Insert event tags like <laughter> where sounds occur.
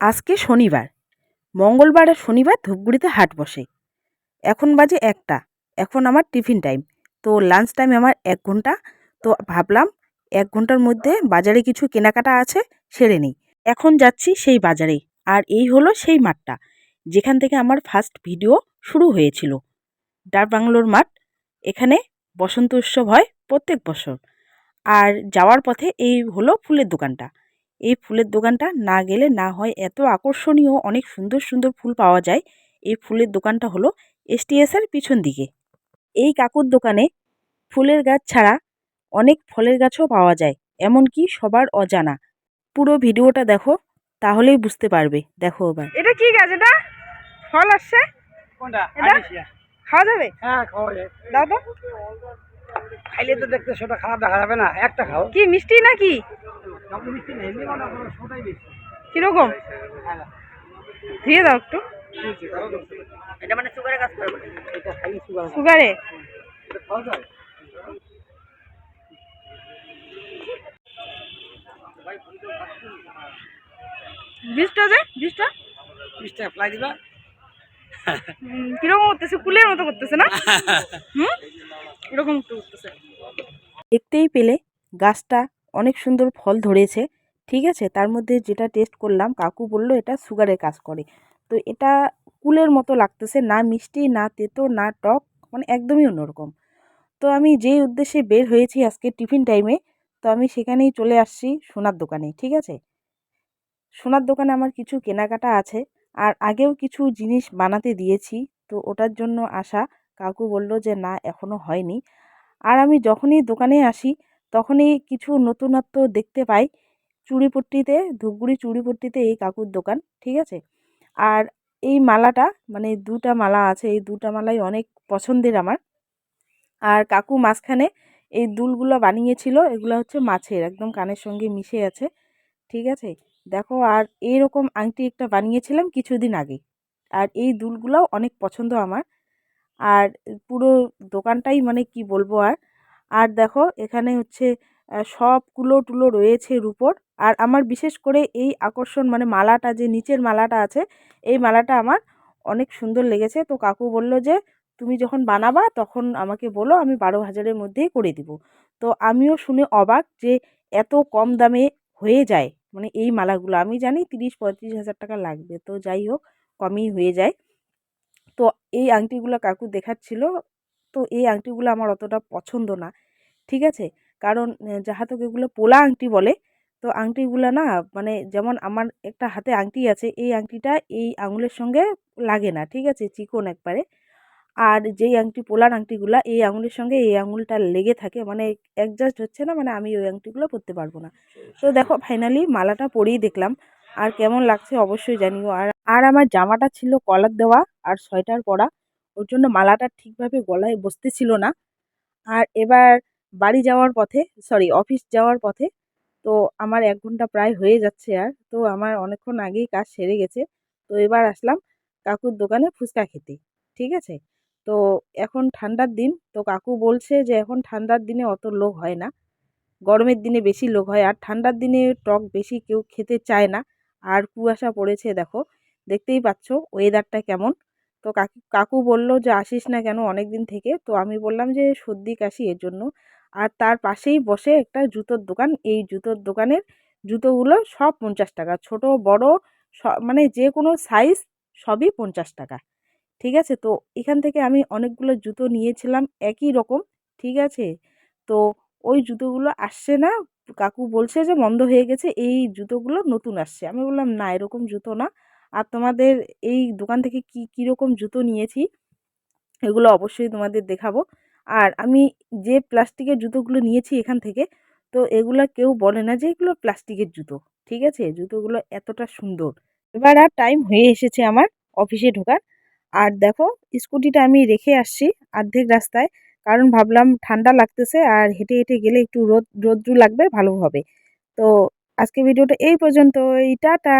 আজকে শনিবার। মঙ্গলবার আর শনিবার ধূপগুড়িতে হাট বসে। এখন বাজে একটা। এখন আমার টিফিন টাইম। তো লাঞ্চ টাইম আমার এক ঘণ্টা। তো ভাবলাম এক ঘণ্টার মধ্যে বাজারে কিছু কেনাকাটা আছে, সেরে নেই। এখন যাচ্ছি সেই বাজারে। আর এই হলো সেই মাঠটা, যেখান থেকে আমার ফার্স্ট ভিডিও শুরু হয়েছিল। ডার বাংলোর মাঠ। এখানে বসন্ত উৎসব হয় প্রত্যেক বছর। আর যাওয়ার পথে এই হলো ফুলের দোকানটা। এই ফুলের দোকানটা না গেলে না হয়। এত আকর্ষণীয় অনেক সুন্দর সুন্দর ফুল পাওয়া যায়। এই ফুলের দোকানটা হলো এসটিএসের পিছন দিকে। এই কাকুর দোকানে ফুলের গাছ ছাড়া অনেক ফলের গাছও পাওয়া যায় এমনকি সবার অজানা। পুরো ভিডিওটা দেখো তাহলেই বুঝতে পারবে। দেখো এবার। এটা কি গাছ এটা? ফল আসছে? কোনটা? এটা? খাওয়া যাবে? হ্যাঁ খাওয়া যায় দাও তো। খাইলে তো দেখতে সেটা খারাপ দেখা যাবে না। একটা খাও। কি মিষ্টি নাকি? কীরকম? ধুয়ে দাও একটু। এটা মানে সুগারের কাজ করবে সুগার সুগারে খাওয়া যে বীজটা মিষ্টি অ্যাপ্লাই দিবা? কীরকম করতেছে? কুলের মতো করতেছে না? <laughs> হুম? এরকম দেখতেই পেলে গাছটা অনেক সুন্দর ফল ধরেছে, ঠিক আছে? তার মধ্যে যেটা টেস্ট করলাম, কাকু বলল এটা সুগারের কাজ করে। তো এটা কুলের মতো লাগতেছে, না মিষ্টি, না তেতো, না টক মানে একদমই অন্যরকম। তো আমি যেই উদ্দেশ্যে বের হয়েছি আজকে টিফিন টাইমে তো আমি সেখানেই চলে আসছি সোনার দোকানে, ঠিক আছে? সোনার দোকানে আমার কিছু কেনাকাটা আছে, আর আগেও কিছু জিনিস বানাতে দিয়েছি, তো ওটার জন্য আসা কাকু বলল যে, না এখনও হয়নি। আর আমি যখনই দোকানে আসি, তখনই কিছু নতুনত্ব দেখতে পাই চুড়িপট্টিতে ধূপগুড়ি চুড়িপট্টিতে এই কাকুর দোকান, ঠিক আছে? আর এই মালাটা মানে দুটা মালা আছে, এই দুটা মালাই অনেক পছন্দের আমার। আর কাকু মাঝখানে এই দুলগুলো বানিয়েছিল, এগুলো হচ্ছে মাছের, একদম কানের সঙ্গে মিশে আছে, ঠিক আছে? দেখো, আর এইরকম আংটি একটা বানিয়েছিলাম কিছুদিন আগে। আর এই দুলগুলোও অনেক পছন্দ আমার। আর পুরো দোকানটাই মানে কি বলব আর। আর দেখো এখানে হচ্ছে সব কুলো টুলো রয়েছে রুপোর আর আমার বিশেষ করে এই আকর্ষণ মানে মালাটা যে নিচের মালাটা আছে, এই মালাটা আমার অনেক সুন্দর লেগেছে। তো কাকু বলল যে, তুমি যখন বানাবা তখন আমাকে বলো, আমি বারো হাজারের মধ্যেই করে দিব। তো আমিও শুনে অবাক যে এত কম দামে হয়ে যায় মানে এই মালাগুলো। আমি জানি তিরিশ পঁয়ত্রিশ হাজার টাকা লাগবে। তো যাই হোক, কমই হয়ে যায়। তো এই আংটিগুলো কাকু দেখাচ্ছিল। তো এই আংটিগুলো আমার অতটা পছন্দ না, ঠিক আছে? কারণ যাহাতক এগুলো পোলা আংটি বলে, তো আংটিগুলো না মানে যেমন আমার একটা হাতে আংটি আছে, এই আংটিটা এই আঙুলের সঙ্গে লাগে না, ঠিক আছে? চিকন একবারে। আর যেই আংটি, পোলার আংটিগুলো, এই আঙুলের সঙ্গে এই আঙুলটা লেগে থাকে মানে অ্যাডজাস্ট হচ্ছে না মানে আমি ওই আংটিগুলো পরতে পারব না। তো দেখো ফাইনালি মালাটা পরেই দেখলাম। আর কেমন লাগছে অবশ্যই জানিও। আর আর আমার জামাটা ছিল কলার দেওয়া আর সোয়েটার পরা, ওর জন্য মালাটা ঠিকভাবে গলায় বসতেছিল না। আর এবার বাড়ি যাওয়ার পথে সরি অফিস যাওয়ার পথে, তো আমার এক ঘণ্টা প্রায় হয়ে যাচ্ছে আর, তো আমার অনেকক্ষণ আগেই কাজ সেরে গেছে। তো এবার আসলাম কাকুর দোকানে ফুচকা খেতে, ঠিক আছে? তো এখন ঠান্ডার দিন, তো কাকু বলছে যে এখন ঠান্ডার দিনে অত লোক হয় না, গরমের দিনে বেশি লোক হয়। আর ঠান্ডার দিনে টক বেশি কেউ খেতে চায় না। আর কুয়াশা পড়েছে, দেখো। দেখতেই পাচ্ছ ওয়েদারটা কেমন। তো কাকু কাকু বলল যে, আসিস না কেন অনেক দিন থেকে? তো আমি বললাম যে, সর্দি, কাশি এর জন্য। আর তার পাশেই বসে একটা জুতোর দোকান। এই জুতোর দোকানের জুতোগুলো সব পঞ্চাশ টাকা। ছোট, বড় মানে যে কোনো সাইজ সবই পঞ্চাশ টাকা। ঠিক আছে? তো এখান থেকে আমি অনেকগুলো জুতো নিয়েছিলাম একই রকম। ঠিক আছে? তো ওই জুতোগুলো আসছে না। কাকু বলছে যে বন্ধ হয়ে গেছে, এই জুতোগুলো নতুন আসছে। আমি বললাম, না, এরকম জুতো না। আর তোমাদের এই দোকান থেকে কি কীরকম জুতো নিয়েছি, এগুলো অবশ্যই তোমাদের দেখাবো। আর আমি যে প্লাস্টিকের জুতোগুলো নিয়েছি এখান থেকে, তো এগুলো কেউ বলে না যে, এগুলো প্লাস্টিকের জুতো, ঠিক আছে? জুতোগুলো এতটা সুন্দর। এবার আর টাইম হয়ে এসেছে আমার অফিসে ঢোকার। আর দেখো, স্কুটিটা আমি রেখে আসছি অর্ধেক রাস্তায়। কারণ ভাবলাম ঠান্ডা লাগতেছে আর হেঁটে হেঁটে গেলে একটু রোদ, রোদ্রু লাগবে, ভালো হবে। তো আজকে ভিডিওটা এই পর্যন্তই, টাটা!